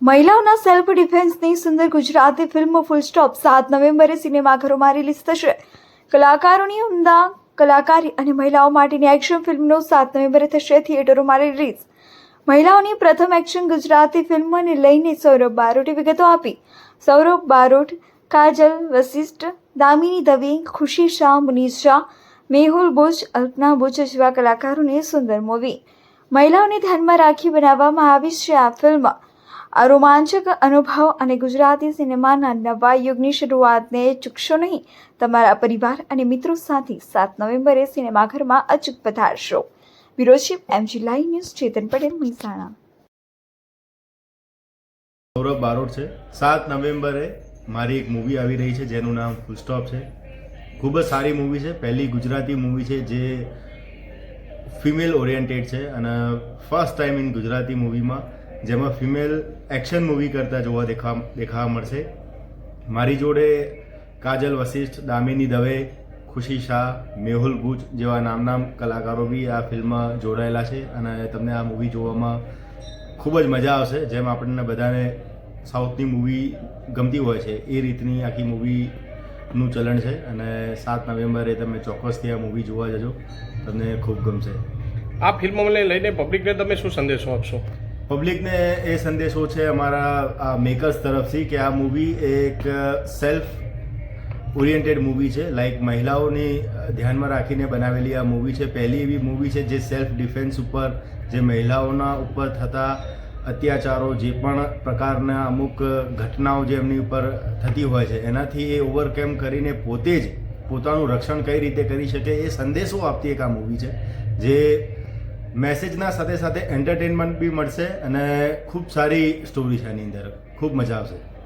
મહિલાઓના સેલ્ફ ડિફેન્સની સુંદર ગુજરાતી ફિલ્મ ફૂલ સ્ટોપ સાત નવેમ્બરે સિનેમાઘરોમાં રિલીઝ થશે. કલાકારોની ઉમદા, કલાકારી અને મહિલાઓ માટેની એક્શન ફિલ્મનો સાત નવેમ્બરે થશે થિયેટરોમાં રિલીઝ મહિલાઓની પ્રથમ એક્શન ગુજરાતી ફિલ્મને લઈને સૌરભ બારોટે વિગતો આપી. સૌરભ બારોટ, કાજલ વશિષ્ઠ દામિની દવે, ખુશી શાહ, મુનીષ શાહ, મેહુલ બુચ અલ્પના બુચ જેવા કલાકારોની સુંદર મૂવી મહિલાઓને ધ્યાનમાં રાખી બનાવવામાં આવી છે આ ફિલ્મ. આ રોમાંચક અનુભવ અને ગુજરાતી સિનેમાના નવા યુગની શરૂઆતને ચૂકશો નહીં. તમારા પરિવાર અને મિત્રો સાથે સાત નવેમ્બરે સિનેમાઘરમાં અચૂક પધારશો. વિરોચિપ MG live news, Chetan Patel, Mehsana. Saurabh Barot છે. સાત નવેમ્બરે મારી એક મૂવી આવી રહી છે, જેનું નામ ફૂલસ્ટોપ છે. ખૂબ જ સારી મૂવી છે. પહેલી ગુજરાતી મૂવી છે, જે ફિમેલ ઓરિએન્ટેડ છે અને ફર્સ્ટ ટાઈમ ઇન ગુજરાતી મૂવીમાં જેમાં ફિમેલ એક્શન મૂવી કરતાં જોવા દેખા દેખાવા મળશે. મારી જોડે કાજલ વશિષ્ઠ, દામિની દવે, ખુશી શાહ, મેહુલ ગુજ જેવા નામના કલાકારો બી આ ફિલ્મમાં જોડાયેલા છે અને તમને આ મૂવી જોવામાં ખૂબ જ મજા આવશે. જેમ આપણને બધાને સાઉથની મૂવી ગમતી હોય છે, એ રીતની આખી મૂવીનું ચલણ છે અને સાત નવેમ્બરે તમે ચોક્કસથી આ મૂવી જોવા જજો. તમને ખૂબ ગમશે. આ ફિલ્મને લઈને પબ્લિકને તમે શું સંદેશો આપશો? પબ્લિકને એ સંદેશો છે અમારા મેકર્સ તરફથી કે આ મૂવી એક સેલ્ફ ઓરિએન્ટેડ મૂવી છે. લાઈક મહિલાઓને ધ્યાનમાં રાખીને બનાવેલી આ મૂવી છે. પહેલી એવી મૂવી છે જે સેલ્ફ ડિફેન્સ ઉપર, જે મહિલાઓના ઉપર થતા અત્યાચારો, જે પણ પ્રકારના અમુક ઘટનાઓ જે એમની ઉપર થતી હોય છે, એનાથી એ ઓવરકેમ કરીને પોતે જ પોતાનું રક્ષણ કઈ રીતે કરી શકે એ સંદેશો આપતી એક આ મૂવી છે. જે મેસેજના સાથે સાથે એન્ટરટેનમેન્ટ બી મળશે અને ખૂબ સારી સ્ટોરી છે એની અંદર. ખૂબ મજા આવશે.